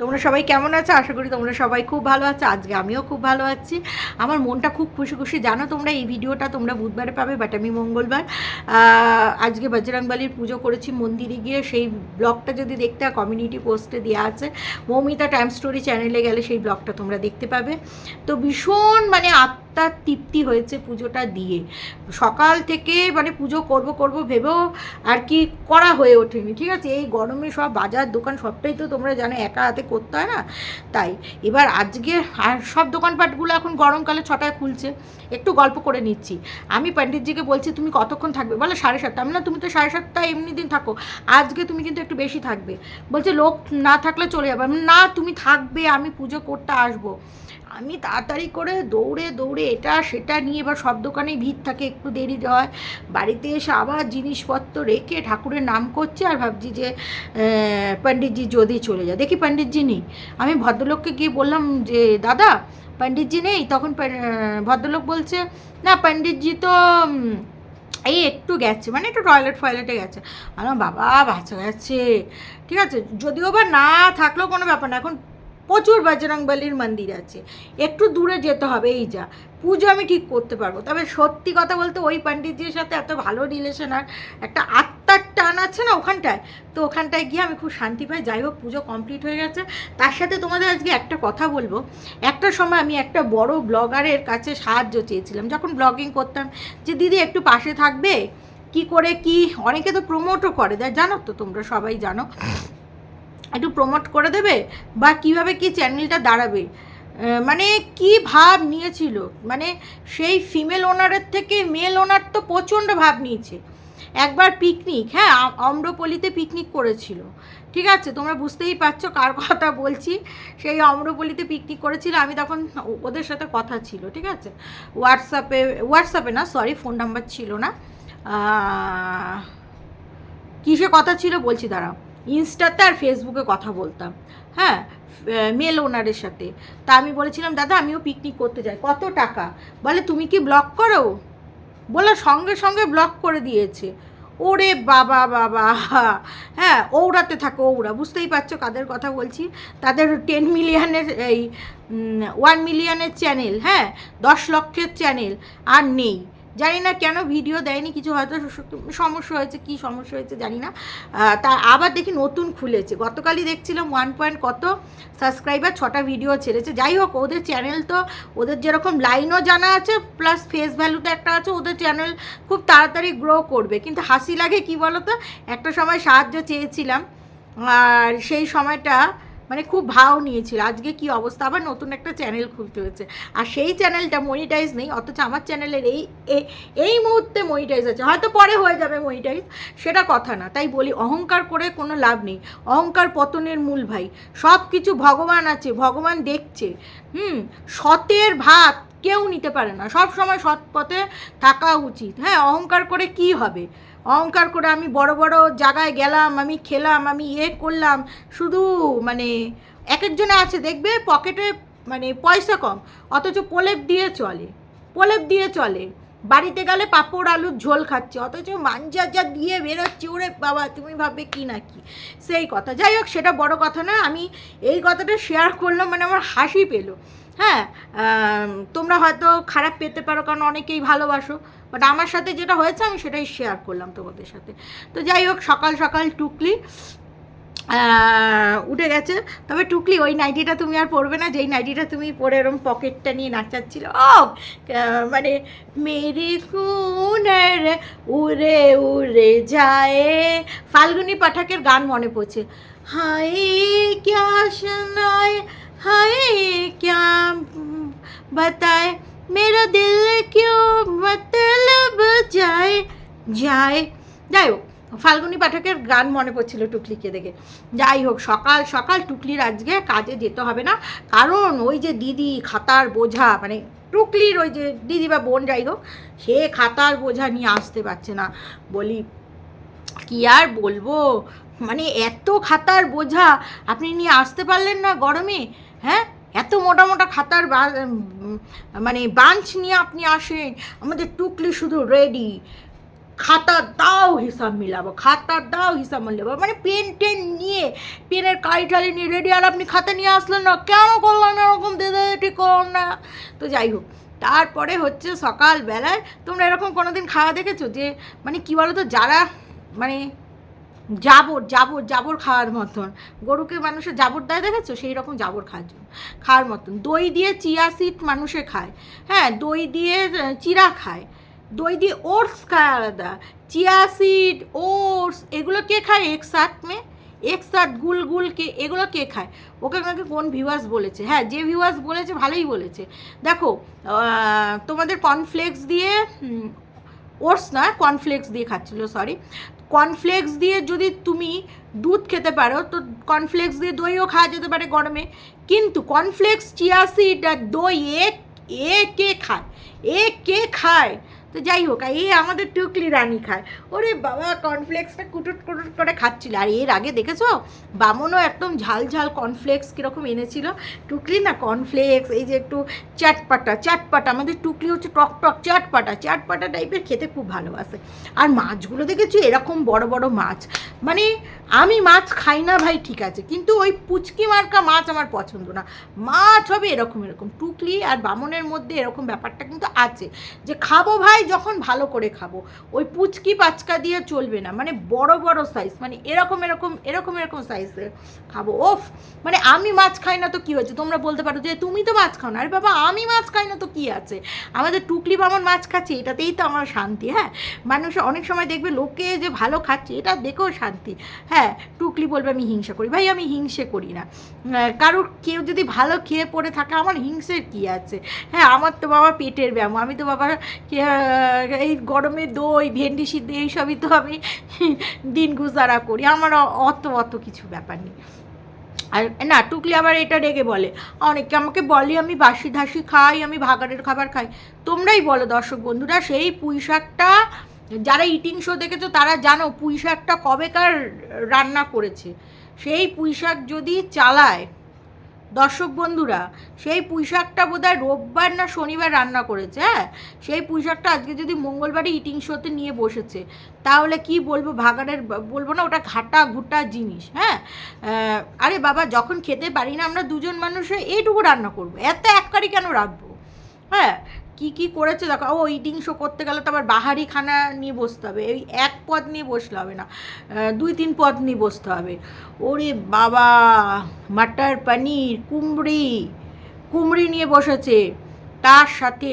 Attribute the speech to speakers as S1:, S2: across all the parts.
S1: তোমরা সবাই কেমন আছো? আশা করি তোমরা সবাই খুব ভালো আছো। আজকে আমিও খুব ভালো আছি। আমার মনটা খুব খুশি খুশি। জানো তোমরা, এই ভিডিওটা তোমরা বুধবারে পাবে বাট আমি মঙ্গলবার। আজকে বজরংবালির পুজো করেছি মন্দিরে গিয়ে। সেই ব্লগটা যদি দেখতে হয় কমিউনিটি পোস্টে দেওয়া আছে। মৌমিতা টাইম স্টোরি চ্যানেলে গেলে সেই ব্লগটা তোমরা দেখতে পাবে। তো ভীষণ মানে আত্মার তৃপ্তি হয়েছে পুজোটা দিয়ে। সকাল থেকে মানে পুজো করব করব ভেবেও আর কি করা হয়ে ওঠেনি, ঠিক আছে? এই গরমে সব বাজার দোকান সবটাই তো তোমরা জানো, একা হাতে করতে হয় না? তাই, এবার আজকে আর সব দোকানপাটগুলো এখন গরমকালে ছটায় খুলছে। একটু গল্প করে নিচ্ছি। আমি পণ্ডিতজিকে বলছি, তুমি কতক্ষণ থাকবে? বলে, সাড়ে সাতটা। আমি না তুমি তো সাড়ে সাতটা এমনি দিন থাকো। আজকে তুমি কিন্তু একটু বেশি থাকবে। বলছে, লোক না থাকলে চলে যাবে। না, তুমি থাকবে, আমি পুজো করতে আসব। আমি তাড়াতাড়ি করে দৌড়ে দৌড়ে এটা সেটা নিয়ে এবার সব দোকানেই ভিড় থাকে, একটু দেরি হয়। বাড়িতে এসে আবার জিনিসপত্র রেখে ঠাকুরের নাম করছে আর ভাবছি যে পণ্ডিতজি যদি চলে যায়। দেখি পণ্ডিতজি নেই। আমি ভদ্রলোককে গিয়ে বললাম যে, দাদা, পণ্ডিতজি নেই? তখন ভদ্রলোক বলছে, না, পণ্ডিতজি তো এই একটু গেছে মানে একটু টয়লেট ফয়লেটে গেছে। আমার বাবা বাচ্চা গেছে। ঠিক আছে, যদিও বা না থাকলেও কোনো ব্যাপার না। এখন প্রচুর বজরংবলির মন্দির আছে। একটু দূরে যেতে হবে, এই যা। পুজো আমি ঠিক করতে পারব। তবে সত্যি কথা বলতে ওই পণ্ডিতজির সাথে এত ভালো রিলেশন আর একটা আত্মার টান আছে না ওখানটায়? তো ওখানটায় গিয়ে আমি খুব শান্তি পাই। যাই হোক, পুজো কমপ্লিট হয়ে গেছে। তার সাথে তোমাদের আজকে একটা কথা বলব। একটা সময় আমি একটা বড় ব্লগারের কাছে সাহায্য চেয়েছিলাম। যখন ব্লগিং করতাম, যে দিদি, একটু পাশে থাকবে? কি করে, কি? অনেকে তো প্রমোটও করে। দেয় জানো তো তোমরা সবাই জানো। একটু প্রমোট করে দেবে বা কীভাবে কি চ্যানেলটা দাঁড়াবে। মানে কি ভাব নিয়েছিল? মানে সেই ফিমেল ওনারের থেকে মেল ওনার তো প্রচণ্ড ভাব নিয়েছে। একবার পিকনিক হ্যাঁ অম্রপল্লীতে পিকনিক করেছিল। ঠিক আছে, তোমরা বুঝতেই পারছ কার কথা বলছি। সেই অম্রপল্লীতে পিকনিক করেছিল, আমি তখন ওদের সাথে কথা ছিল, ঠিক আছে? হোয়াটসঅ্যাপে হোয়াটসঅ্যাপে না সরি ফোন নাম্বার ছিল না। কিসে কথা ছিল বলছি, দাঁড়াও। ইনস্টাতে আর ফেসবুকে কথা বলতাম। হ্যাঁ মেল ওনারের সাথে। তা আমি বলেছিলাম, দাদা, আমিও পিকনিক করতে যাই। কত টাকা? বলে, তুমি কি ব্লক করো? বলে, সঙ্গে সঙ্গে ব্লক করে দিয়েছে। ওরে বাবা বাবা। হ্যাঁ ওরাতে থাকো, ওরা। বুঝতেই পারছ কাদের কথা বলছি? তাদের টেন মিলিয়নের এই ওয়ান মিলিয়নের চ্যানেল হ্যাঁ দশ লক্ষের চ্যানেল আর নেই। জানি না কেন ভিডিও দেয়নি, কিছু হয়তো সমস্যা হয়েছে, কি সমস্যা হয়েছে জানি না। তা আবার দেখি নতুন খুলেছে। গতকালই দেখছিলাম ওয়ান পয়েন্ট কত সাবস্ক্রাইবার ছটা ভিডিও ছেড়েছে। যাই হোক, ওদের চ্যানেল তো, ওদের যেরকম লাইনও জানা আছে প্লাস ফেস ভ্যালুটা একটা আছে, ওদের চ্যানেল খুব তাড়াতাড়ি গ্রো করবে। কিন্তু হাসি লাগে কি বলো তো একটা সময় সাহায্য চেয়েছিলাম, আর সেই সময়টা মানে খুব ভাও নিয়েছিল। আজকে কি অবস্থা? আবার নতুন একটা চ্যানেল খুলতে হয়েছে। আর সেই চ্যানেলটা মনিটাইজ নেই, অথচ আমার চ্যানেলের এই এই মুহূর্তে মনিটাইজ আছে। হয়তো পরে হয়ে যাবে মনিটাইজ সেটা কথা না। তাই বলি, অহংকার করে কোনো লাভ নেই। অহংকার পতনের মূল ভাই। সব কিছু ভগবান আছে, ভগবান দেখছে। হুম, সতের ভাত কেউ নিতে পারে না। সব সময় সৎ পথে থাকা উচিত। হ্যাঁ অহংকার করে কি হবে? অহংকার করে আমি বড় বড় জায়গায় গেলাম, আমি খেলাম, আমি ইয়ে করলাম, শুধু মানে এক একজনে আছে, দেখবে পকেটে মানে পয়সা কম, অথচ প্রলেপ দিয়ে চলে, প্রলেপ দিয়ে চলে। বাড়িতে গেলে পাঁপড়, আলুর ঝোল খাচ্ছে, অথচ মাঞ্জা যা দিয়ে বেরোচ্ছে, ওরে বাবা, তুমি ভাববে কি না কি? সেই কথা। যাই হোক, সেটা বড় কথা না আমি এই কথাটা শেয়ার করলাম মানে আমার হাসি পেল। হ্যাঁ তোমরা হয়তো খারাপ পেতে পারো, কারণ অনেকেই ভালোবাসো বাট আমার সাথে যেটা হয়েছে, আমি সেটাই শেয়ার করলাম তোমাদের সাথে। তো যাই হোক, সকাল সকাল টুকলি উঠে গেছে। তবে টুকলি ওই নাইটিটা তুমি আর পরবে না, যেই নাইটিটা তুমি পরে এরম পকেটটা নিয়ে নাচাচ্ছিল। ও মানে মেরি কুনের উড়ে উড়ে যায়। ফাল্গুনি পাঠাকের গান মনে পড়ছে। হায় ক্যা শোনায়, হায় ক্যা বাতায়, মেরা দিল কেউ মতলব যায় যায়। যাই হোক ফাল্গুনি পাঠকের গান মনে পড়ছিল টুকলিকে দেখে। যাই হোক, সকাল সকাল টুকলির আজকে কাজে যেতে হবে না। কারণ ওই যে দিদি খাতার বোঝা মানে টুকলির ওই যে দিদি বা বোন যাই হোক, সে খাতার বোঝা নিয়ে আসতে পারছে না। বলি, কি আর বলব? মানে এত খাতার বোঝা, আপনি নিয়ে আসতে পারলেন না গরমে? হ্যাঁ? এত মোটা মোটা খাতার মানে বাঞ্চ নিয়ে আপনি আসেন। আমাদের টুকলি শুধু রেডি খাতা দাও হিসাব মিলাবো, খাতা দাও হিসাব মিলাবো। মানে পেন টেন নিয়ে, পেনের কালি টালি নিয়ে রেডি আর আপনি খাতা নিয়ে আসলেন না, কেন করলাম না এরকম দেদে ঠিক করুন না? তো যাই হোক, তারপরে হচ্ছে সকালবেলায় তোমরা এরকম কোনো দিন খাওয়া দেখেছ যে মানে কী বলো তো যারা মানে জাবর জাবর জাবর খাওয়ার মতন, গরুকে মানুষের জাবর দেয় দেখেছ? সেই রকম জাবর খাওয়ার জন্য, খাওয়ার মতন। দই দিয়ে চিয়া সিড মানুষে খায়। হ্যাঁ দই দিয়ে চিরা খায়। দই দিয়ে ওটস খায় আলাদা। চিয়া সিড, ওটস, এগুলো কে খায়? এক সাথ মে? এক সাথ গুল গুল কে, এগুলো কে খায়? ওকে আমাকে কোন ভিউয়ার্স বলেছে? হ্যাঁ যে ভিউয়ার্স বলেছে, ভালোই বলেছে। দেখো তোমাদের কর্নফ্লেক্স দিয়ে ওটস না কর্নফ্লেক্স দিয়ে খাচ্ছিল সরি কর্নফ্লেক্স দিয়ে যদি তুমি দুধ খেতে পারো, তো কর্নফ্লেক্স দিয়ে দইও খাওয়া যেতে পারে গরমে। কিন্তু কর্নফ্লেক্স চিয়াসিড আর দই এ কে খায়? এ কে খায়? তো যাই হোক এ আমাদের টুকলি রানী খায়। ওরে বাবা কর্নফ্লেক্সটা কুটুট কুটুট করে খাচ্ছিল। আর এর আগে দেখেছ? বামনও একদম ঝাল ঝাল কর্নফ্লেক্স কীরকম এনেছিল। টুকলি না কর্নফ্লেক্স এই যে একটু চাটপাটা চাটপাটা, আমাদের টুকলি হচ্ছে টক টক চাটপাটা। চাটপাটা টাইপের খেতে খুব ভালোবাসে। আর মাছগুলো দেখেছি? এরকম বড় বড় মাছ। মানে আমি মাছ খাই না ভাই, ঠিক আছে। কিন্তু ওই পুচকি মার্কা মাছ আমার পছন্দ না। মাছ হবে এরকম এরকম। টুকলি আর বামনের মধ্যে এরকম ব্যাপারটা কিন্তু আছে। যে খাব ভাই যখন ভালো করে খাব, ওই পুচকি পাচকা দিয়ে চলবে না। মানে বড় বড় সাইজ মানে এরকম এরকম এরকম এরকম সাইজের খাব। ওফ! মানে আমি মাছ খাই না তো কী হয়েছে? তোমরা বলতে পারো যে তুমি তো মাছ খাও না। আরে বাবা, আমি মাছ খাই না তো কী আছে? আমাদের টুকলি বামন মাছ খাচ্ছে, এটাতেই তো আমার শান্তি হ্যাঁ? মানুষ অনেক সময় দেখবে লোকে যে ভালো খাচ্ছে, এটা দেখেও শান্তি। হ্যাঁ টুকলি বলবে, আমি হিংসা করি। ভাই, আমি হিংসে করি না। কারোর কেউ যদি ভালো খেয়ে পড়ে থাকে, আমার হিংসের কী আছে? হ্যাঁ আমার তো বাবা পেটের ব্যায়াম, আমি তো বাবা এই গরমে দই, ভেন্ডি সিদ্ধ, এইসবই তো আমি দিন গুজারা করি। আমার অত অত কিছু ব্যাপার নেই। আর না, টুকলি আবার এটা রেগে বলে। অনেকে আমাকে বলে, আমি বাসি ধাসি খাই, আমি ভাগাড়ের খাবার খাই। তোমরাই বলো দর্শক বন্ধুরা, সেই পুঁই শাকটা, যারা ইটিং শো দেখেছ, তারা জানো পুঁই শাকটা কবেকার রান্না করেছে। সেই পুঁই শাক যদি চালায় দর্শক বন্ধুরা, সেই পুঁশাকটা বোধ বোধহয় রোববার না শনিবার রান্না করেছে হ্যাঁ? সেই পুঁশাকটা আজকে যদি মঙ্গলবারে ইটিং শোতে নিয়ে বসেছে, তাহলে কি বলব ভাগাড়ের বলব না, ওটা ঘাটা ঘুটা জিনিস হ্যাঁ? আরে বাবা, যখন খেতে পারি না আমরা দুজন মানুষে, এইটুকু রান্না করব, এত এক কারি কেন রাখব হ্যাঁ? কি কি করেছে দেখো, ও ইটিং শো করতে গেলে তো আবার বাহারি খানা নিয়ে বসতে হবে, এই এক পদ নিয়ে বসলে হবে না দুই তিন পদ নিয়ে বসতে হবে। ওরে বাবা, মাটার পনির, কুমড়ি কুমড়ি নিয়ে বসেছে, তার সাথে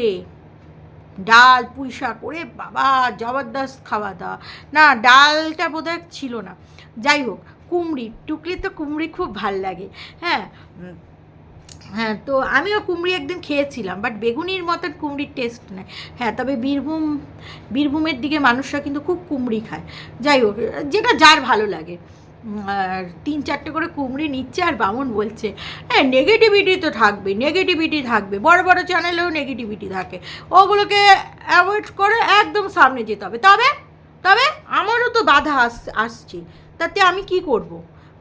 S1: ডাল পুঁই শাক ওরে বাবা, জবরদস্ত খাওয়া দাওয়া। না, ডালটা বোধহয় ছিল না। যাই হোক, কুমড়ি, টুকলি তো কুমড়ি খুব ভালো লাগে হ্যাঁ? হ্যাঁ তো আমিও কুমড়ি একদিন খেয়েছিলাম বাট বেগুনির মতন কুমড়ির টেস্ট নেই। হ্যাঁ তবে বীরভূম, বীরভূমের দিকে মানুষরা কিন্তু খুব কুমড়ি খায়। যাই হোক, যেটা যার ভালো লাগে। আর তিন চারটে করে কুমড়ি নিচ্ছে আর বামুন বলছে হ্যাঁ নেগেটিভিটি তো থাকবে নেগেটিভিটি থাকবে, বড় বড় চ্যানেলেও নেগেটিভিটি থাকে। ওগুলোকে অ্যাভয়েড করে একদম সামনে যেতে হবে। তবে তবে আমারও তো বাধা আস, আসছে, তাতে আমি কি করব।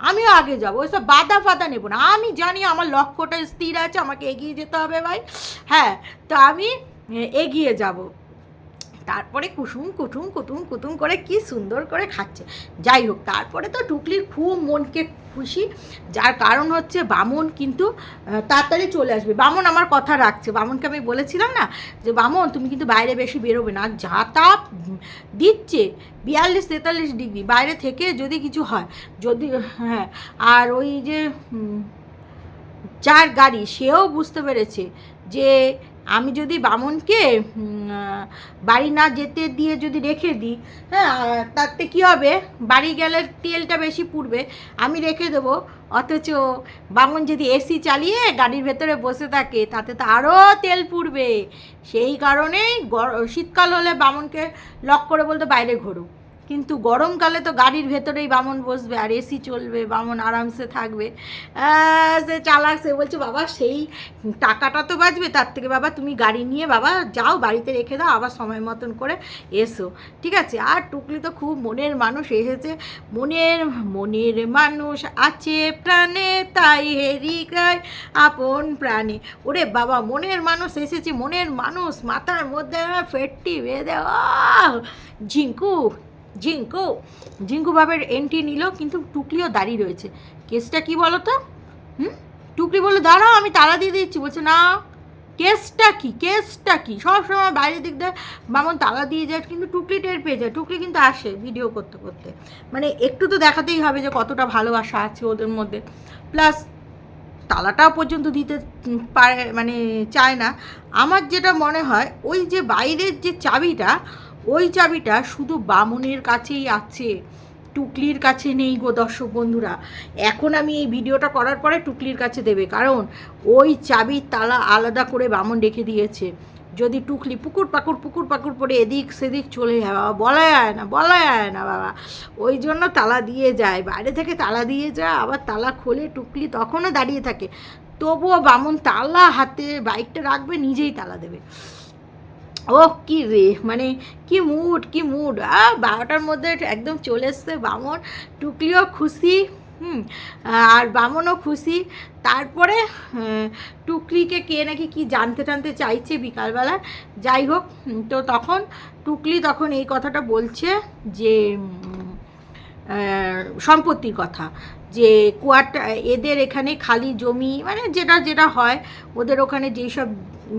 S1: আমিও আগে যাব, ওইসব বাধা ফাদা নেব না। আমি জানি আমার লক্ষ্যটা স্থির আছে, আমাকে এগিয়ে যেতে হবে ভাই। হ্যাঁ তো আমি এগিয়ে যাব। তারপরে কুসুম কুটুম কুটুম কুটুম করে কি সুন্দর করে খাচ্ছে। যাই হোক, তারপরে তো টুকলির খুব মনকে খুশি, যার কারণ হচ্ছে বামন কিন্তু তাড়াতাড়ি চলে আসবে। বামন আমার কথা রাখছে। বামনকে আমি বলেছিলাম না যে, বামন, তুমি কিন্তু বাইরে বেশি বেরোবে না। যা তাপ দিচ্ছে বিয়াল্লিশ তেতাল্লিশ ডিগ্রি। বাইরে থেকে যদি কিছু হয়, যদি হ্যাঁ আর ওই যে যার গাড়ি, সেও বুঝতে পেরেছে যে আমি যদি বামনকে বাড়ি না যেতে দিয়ে যদি রেখে দিই হ্যাঁ তাতে কী হবে? বাড়ি গেলে তেলটা বেশি পুড়বে, আমি রেখে দেবো। অথচ বামন যদি এসি চালিয়ে গাড়ির ভেতরে বসে থাকে, তাতে তো আরও তেল পুড়বে। সেই কারণেই শীতকাল হলে বামনকে লক করে বলতে বাইরে ঘোরো। কিন্তু গরমকালে তো গাড়ির ভেতরেই বামন বসবে, আর এসি চলবে, বামন আরামসে থাকবে। সে চালাক, সে বলছে, বাবা, সেই টাকাটা তো বাঁচবে, তার থেকে বাবা, তুমি গাড়ি নিয়ে বাবা, যাও, বাড়িতে রেখে দাও, আবার সময় মতন করে এসো। ঠিক আছে? আর টুকলি তো খুব মনের মানুষ এসেছে। মনের মনের মানুষ আছে প্রাণে, তাই হেরি গায় আপন প্রাণে। ওরে বাবা, মনের মানুষ এসেছে, মনের মানুষ মাথার মধ্যে ফেটটি বেঁধে! ঝিঙ্কু। ঝিঙ্কু ঝিঙ্কু বাবের এন্ট্রি নিল, কিন্তু টুকলিও দাঁড়িয়ে রয়েছে। কেসটা কি বলো তো হুম? টুকলি বলল, দাঁড়াও, আমি তালা দিয়ে দিচ্ছি। বলছে, না, কেসটা কি? কেসটা কি? সব সময় বাইরের দিক দিয়ে মামন তালা দিয়ে যায়, কিন্তু টুকলি টের পেয়ে যায়। টুকলি কিন্তু আসে ভিডিও করতে করতে। মানে একটু তো দেখাতেই হবে যে কতটা ভালোবাসা আছে ওদের মধ্যে। প্লাস তালাটাও পর্যন্ত দিতে পারে মানে চায় না। আমার যেটা মনে হয়, ওই যে বাইরের যে চাবিটা ওই চাবিটা শুধু বামুনের কাছেই আছে। টুকলির কাছে নেই গো দর্শক বন্ধুরা। এখন আমি এই ভিডিওটা করার পরে টুকলির কাছে দেবে, কারণ ওই চাবির তালা আলাদা করে বামন রেখে দিয়েছে। যদি টুকলি পুকুর পাকুর পুকুর পাকুর পরে এদিক সেদিক চলে যায়, বাবা, বলা যায় না, বলা যায় না, বাবা। ওই জন্য তালা দিয়ে যায়, বাইরে থেকে তালা দিয়ে যায়, আবার তালা খোলে টুকলি তখনও দাঁড়িয়ে থাকে। তবুও বামন তালা হাতে বাইকটা রাখবে, নিজেই তালা দেবে। ও কি রে মানে কি মুড কি মুড আ বারোটার মধ্যে একদম চলে এসছে বামন, টুকলিও খুশি, হুম, আর বামনও খুশি। তারপরে টুকলিকে কে নাকি কি জানতে টানতে চাইছে বিকালবেলা। যাই হোক তো তখন টুকলি তখন এই কথাটা বলছে যে সম্পত্তির কথা, যে কোয়ার্টার এদের এখানে খালি জমি মানে যেটা যেটা হয়, ওদের ওখানে যেই সব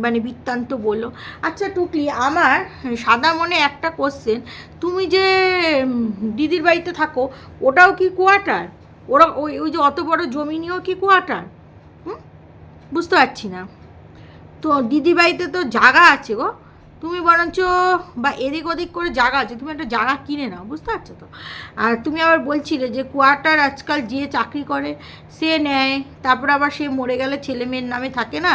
S1: মানে বৃত্তান্ত বলল আচ্ছা টুকলি, আমার সাদা মনে একটা কোশ্চেন তুমি যে দিদির বাড়িতে থাকো, ওটাও কি কোয়ার্টার? ওরা, ওই ওই যে অত বড় জমি নিয়েও কি কোয়ার্টার? হুম? বুঝতে পারছি না। তো দিদি বাড়িতে তো জায়গা আছে গো। তুমি বরঞ্চ, বা এদিক ওদিক করে জায়গা আছে, তুমি একটা জায়গা কিনে নাও, বুঝতে পারছ তো? আর তুমি আবার বলছিলে যে কোয়ার্টার আজকাল যে চাকরি করে, সে নেয়, তারপর আবার সে মরে গেলে ছেলে মেয়ের নামে থাকে না?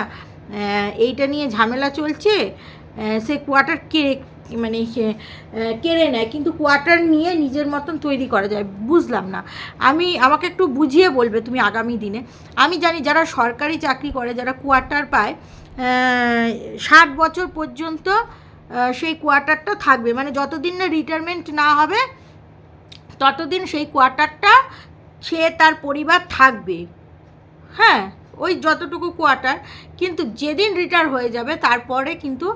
S1: এইটা নিয়ে ঝামেলা চলছে। সে কোয়ার্টার কে মানে কেড়ে নেয়, কিন্তু কোয়ার্টার নিয়ে নিজের মতন তৈরি করা যায়। বুঝলাম না। আমি, আমাকে একটু বুঝিয়ে বলবে তুমি আগামী দিনে। আমি জানি যারা সরকারি চাকরি করে, যারা কোয়ার্টার পায় ষাট বছর পর্যন্ত সেই কোয়ার্টারটা থাকবে। মানে যতদিন না রিটায়ারমেন্ট না হবে, ততদিন সেই কোয়ার্টারটা সে তার পরিবার থাকবে। হ্যাঁ? ওই যতটুকু কোয়ার্টার কিন্তু যেদিন রিটায়ার হয়ে যাবে, তারপরে কিন্তু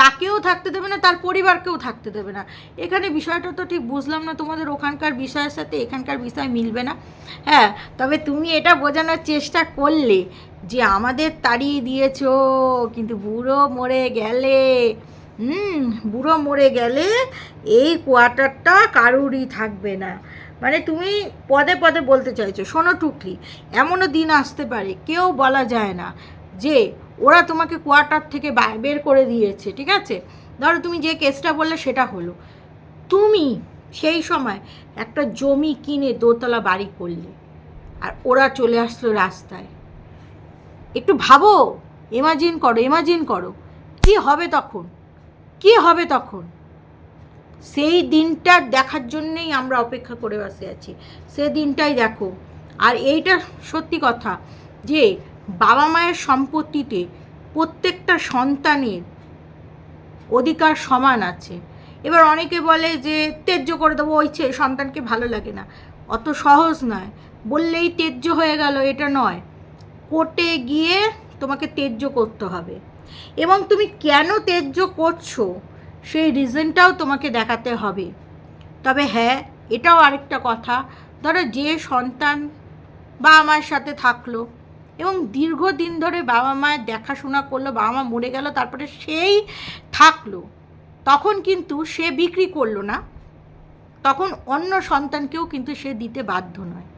S1: তাকেও থাকতে দেবে না, তার পরিবারকেও থাকতে দেবে না। এখানে বিষয়টা তো ঠিক বুঝলাম না তোমাদের, ওখানকার বিষয়ের সাথে এখানকার বিষয় মিলবে না। হ্যাঁ তবে তুমি এটা বোঝানোর চেষ্টা করলে যে আমাদের তাড়িয়ে দিয়েছ, কিন্তু বুড়ো মরে গেলে, হুম, বুড়ো মরে গেলে এই কোয়ার্টারটা কারুরই থাকবে না। মানে তুমি পদে পদে বলতে চাইছো, শোনো টুকলি, এমনও দিন আসতে পারে, কেউ বলা যায় না যে ওরা তোমাকে কোয়ার্টার থেকে বের করে দিয়েছে, ঠিক আছে? ধরো তুমি যে কেসটা বললে সেটা হলো। তুমি সেই সময় একটা জমি কিনে দোতলা বাড়ি করলে, আর ওরা চলে আসলো রাস্তায়। একটু ভাবো ইমাজিন করো ইমাজিন করো, কি হবে তখন? কি হবে তখন? সেই দিনটা দেখার জন্যেই আমরা অপেক্ষা করে বসে আছি। সে দিনটাই দেখো। আর এইটা সত্যি কথা যে বাবা মায়ের সম্পত্তিতে প্রত্যেকটা সন্তানের অধিকার সমান আছে। এবার অনেকে বলে যে তেজ্য করে দেবো, ওই ছে- সন্তানকে ভালো লাগে না। অত সহজ নয়। বললেই তেজ্য হয়ে গেল, এটা নয়। কোর্টে গিয়ে তোমাকে তেজ্য করতে হবে। এবং তুমি কেন তেজ্য করছ? সেই রিজনটাও তোমাকে দেখাতে হবে। তবে হ্যাঁ এটাও আরেকটা কথা। ধরো যে সন্তান বাবা মায়ের সাথে থাকল এবং দীর্ঘদিন ধরে বাবা মায়ের দেখাশোনা করল, বাবা মা মরে গেল, তারপরে সেই থাকল, তখন কিন্তু সে বিক্রি করল না। তখন অন্য সন্তানকেও কিন্তু সে দিতে বাধ্য নয়।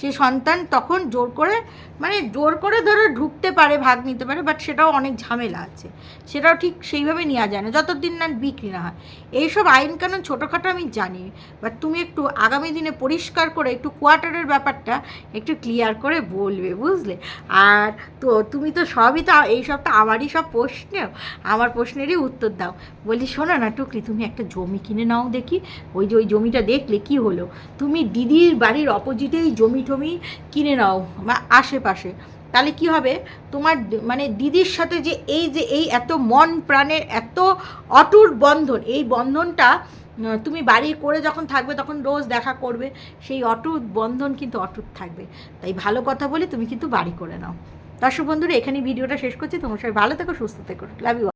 S1: সেই সন্তান তখন জোর করে মানে জোর করে ধরো ঢুকতে পারে, ভাগ নিতে পারে বাট সেটাও অনেক ঝামেলা আছে। সেটাও ঠিক সেইভাবে নেওয়া যায় না, যতদিন না বিক্রি না হয়। এইসব আইন কানুন ছোটোখাটো আমি জানি বাট তুমি একটু আগামী দিনে পরিষ্কার করে, একটু কোয়ার্টারের ব্যাপারটা একটু ক্লিয়ার করে বলবে, বুঝলে? আর তো তুমি তো সবই তো এই সব তো আমারই সব প্রশ্ন, আমার প্রশ্নেরই উত্তর দাও। বলি, শোনো না টুকরি তুমি একটা জমি কিনে নাও দেখি। ওই যে ওই জমিটা দেখলে কি হলো? তুমি দিদির বাড়ির অপোজিটেই জমি কিনে নাও বা আশেপাশে। তাহলে কি হবে? তোমার মানে দিদির সাথে যে এই যে এই এত মন প্রাণের এত অটুট বন্ধন, এই বন্ধনটা তুমি বাড়ি করে যখন থাকবে তখন রোজ দেখা করবে, সেই অটুট বন্ধন কিন্তু অটুট থাকবে। তাই ভালো কথা বলে তুমি কিন্তু বাড়ি করে নাও। দর্শক বন্ধুরা এখানে ভিডিওটা শেষ করছি। তোমার সবাই ভালো থেকো, সুস্থ থেকো। Love you